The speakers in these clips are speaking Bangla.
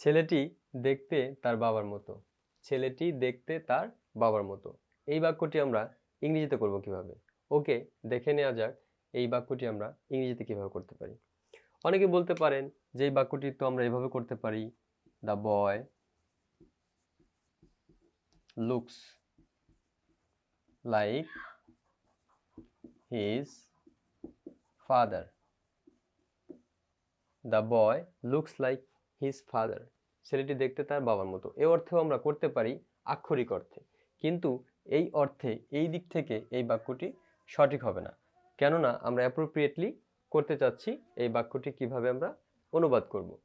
ছেলেটি দেখতে তার বাবার মতো। ছেলেটি দেখতে তার বাবার মতো। এই বাক্যটি আমরা ইংরেজিতে করব কীভাবে? ওকে, দেখে নেওয়া যাক এই বাক্যটি আমরা ইংরেজিতে কীভাবে করতে পারি। অনেকে বলতে পারেন যে এই বাক্যটি তো আমরা এভাবে করতে পারি। The boy looks like his father the boy looks like his father ছেলেটি দেখতে তার বাবার মতো। এ অর্থেও আমরা করতে পারি আক্ষরিক অর্থে। কিন্তু এই অর্থে, এই দিক থেকে এই বাক্যটি সঠিক হবে না। কেননা আমরা অ্যাপ্রোপ্রিয়েটলি করতে চাচ্ছি এই বাক্যটি কীভাবে আমরা অনুবাদ করব।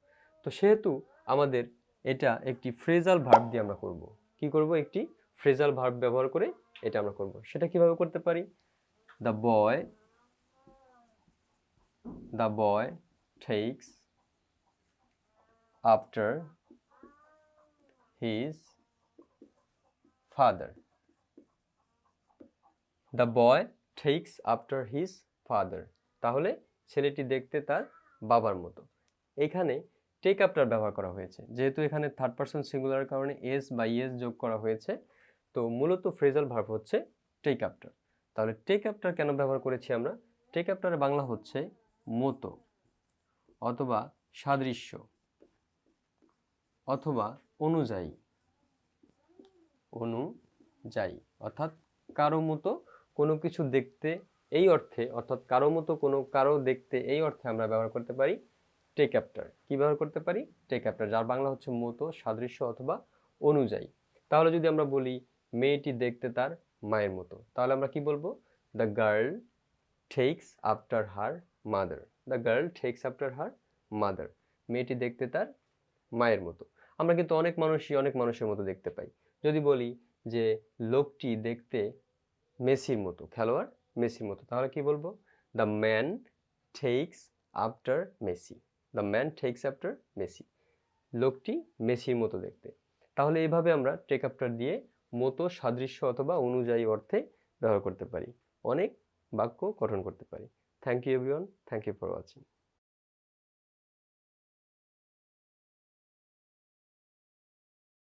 তো সেহেতু আমাদের এটা একটি ফ্রেজাল ভার্ব দিয়ে আমরা করব। কি করব? একটি ফ্রেজাল ভার্ব ব্যবহার করে এটা আমরা করব। সেটা কীভাবে করতে পারি? The boy the boy takes after his father. The boy takes after his father. তাহলে ছেলেটি দেখতে তার বাবার মতো। এখানে টেক আফটার ব্যবহার করা হয়েছে। যেহেতু এখানে থার্ড পারসন সিঙ্গুলার কারণে এস বা ইএস যোগ করা হয়েছে, তো মূলত ফ্রেজাল ভার্ব হচ্ছে টেক আফটার তাহলে টেক আফটার কেন ব্যবহার করেছি আমরা? টেক আফটারের বাংলা হচ্ছে মতো অথবা সাদৃশ্য। অথবা অনুযায়ী। অনুযায়ী। অর্থাৎ কারও মতো কোনো কিছু দেখতে এই অর্থে, অর্থাৎ কারও মতো কোনো, কারও দেখতে এই অর্থে আমরা ব্যবহার করতে পারি টেক কী ব্যবহার করতে পারি? টেক যার বাংলা হচ্ছে মতো, সাদৃশ্য অথবা অনুযায়ী। তাহলে যদি আমরা বলি মেয়েটি দেখতে তার মায়ের মতো, তাহলে আমরা কি বলব? The girl takes after her mother the girl takes after her mother মেয়েটি দেখতে তার মায়ের মতো। আমরা কিন্তু অনেক মানুষই অনেক মানুষের মতো দেখতে পাই। যদি বলি যে লোকটি দেখতে মেসির মতো, খেলোয়াড় মেসির মতো, তাহলে কি বলব? The man takes after Messi the man takes after Messi লোকটি মেসির মতো দেখতে। তাহলে এইভাবে আমরা টেক আফটার দিয়ে মতো, সাদৃশ্য অথবা অনুযায়ী অর্থে ব্যবহার করতে পারি। অনেক বাক্য গঠন করতে পারি। Thank you everyone thank you for watching